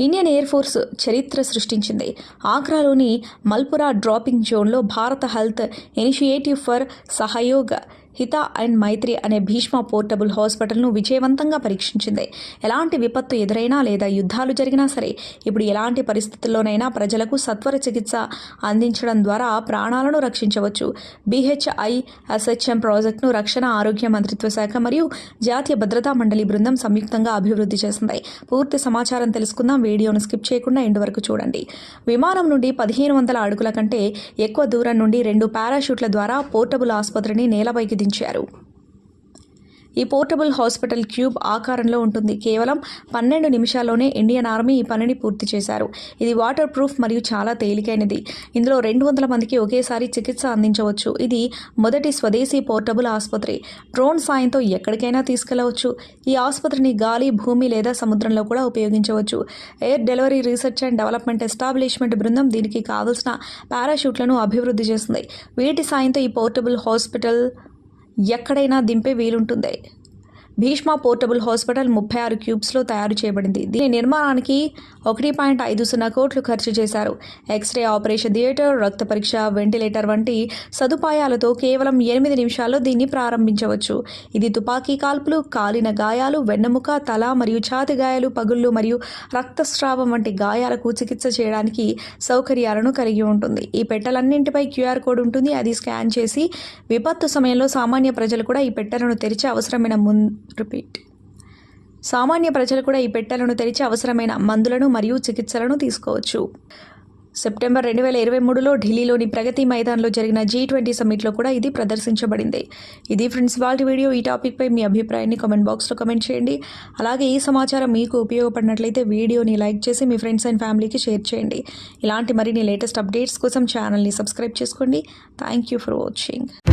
Indian air force చరిత్ర సృష్టించింది. ఆగ్రాలోని Malpura dropping జోన్లో భారత హెల్త్ ఇనిషియేటివ్ ఫర్ సహయోగ హిత అండ్ మైత్రి అనే భీష్మ పోర్టబుల్ హాస్పిటల్ను విజయవంతంగా పరీక్షించింది. ఎలాంటి విపత్తు ఎదురైనా లేదా యుద్ధాలు జరిగినా సరే ఇప్పుడు ఎలాంటి పరిస్థితుల్లోనైనా ప్రజలకు సత్వర చికిత్స అందించడం ద్వారా ప్రాణాలను రక్షించవచ్చు. బీహెచ్ఐ ఎస్హెచ్ఎం ప్రాజెక్టును రక్షణ ఆరోగ్య మంత్రిత్వ శాఖ మరియు జాతీయ భద్రతా మండలి బృందం సంయుక్తంగా అభివృద్ధి చేసింది. పూర్తి సమాచారం తెలుసుకుందాం. వీడియోను స్కిప్ చేయకుండా ఎండు వరకు చూడండి. విమానం నుండి పదిహేను వందల అడుగుల కంటే ఎక్కువ దూరం నుండి రెండు పారాషూట్ల ద్వారా పోర్టబుల్ ఆసుపత్రిని నేలపైకి దించారు. ఈ పోర్టబుల్ హాస్పిటల్ క్యూబ్ ఆకారంలో ఉంటుంది. కేవలం పన్నెండు నిమిషాల్లోనే ఇండియన్ ఆర్మీ ఈ పనిని పూర్తి చేశారు. ఇది వాటర్ ప్రూఫ్ మరియు చాలా తేలికైనది. ఇందులో రెండు వందల మందికి ఒకేసారి చికిత్స అందించవచ్చు. ఇది మొదటి స్వదేశీ పోర్టబుల్ ఆసుపత్రి. డ్రోన్ సాయంతో ఎక్కడికైనా తీసుకెళ్ళవచ్చు. ఈ ఆసుపత్రిని గాలి భూమి లేదా సముద్రంలో కూడా ఉపయోగించవచ్చు. Air delivery research and development establishment బృందం దీనికి కావలసిన పారాషూట్లను అభివృద్ధి చేస్తుంది. వీటి సాయంతో ఈ పోర్టబుల్ హాస్పిటల్ ఎక్కడైనా దింపే వీలుంటుంది. భీష్మ పోర్టబుల్ హాస్పిటల్ ముప్పై ఆరు క్యూబ్స్లో తయారు చేయబడింది. దీని నిర్మాణానికి ఒకటి పాయింట్ ఐదు సున్నా కోట్లు ఖర్చు చేశారు. ఎక్స్రే ఆపరేషన్ థియేటర్ రక్త పరీక్ష వెంటిలేటర్ వంటి సదుపాయాలతో కేవలం ఎనిమిది నిమిషాల్లో దీన్ని ప్రారంభించవచ్చు. ఇది తుపాకీ కాల్పులు కాలిన గాయాలు వెన్నెముక తల మరియు ఛాతి గాయాలు పగుళ్ళు మరియు రక్తస్రావం వంటి గాయాలకు చికిత్స చేయడానికి సౌకర్యాలను కలిగి ఉంటుంది. ఈ పెట్టెలన్నింటిపై క్యూఆర్ కోడ్ ఉంటుంది. అది స్కాన్ చేసి విపత్తు సమయంలో సామాన్య ప్రజలు కూడా ఈ పెట్టెలను తెరిచి అవసరమైన మున్ రిపీట్. సామాన్య ప్రజలు కూడా ఈ పెట్టెలను తెరిచి అవసరమైన మందులను మరియు చికిత్సలను తీసుకోవచ్చు. సెప్టెంబర్ రెండు వేల ఇరవై మూడులో ఢిల్లీలోని ప్రగతి మైదాన్లో జరిగిన జీ ట్వంటీ సమ్మిట్లో కూడా ఇది ప్రదర్శించబడింది. ఇది ఫ్రెండ్స్ వాళ్ళ వీడియో. ఈ టాపిక్పై మీ అభిప్రాయాన్ని కామెంట్ బాక్స్లో కమెంట్ చేయండి. అలాగే ఈ సమాచారం మీకు ఉపయోగపడినట్లయితే వీడియోని లైక్ చేసి మీ ఫ్రెండ్స్ అండ్ ఫ్యామిలీకి షేర్ చేయండి. ఇలాంటి మరిన్ని లేటెస్ట్ అప్డేట్స్ కోసం ఛానల్ని సబ్స్క్రైబ్ చేసుకోండి. Thank you for watching.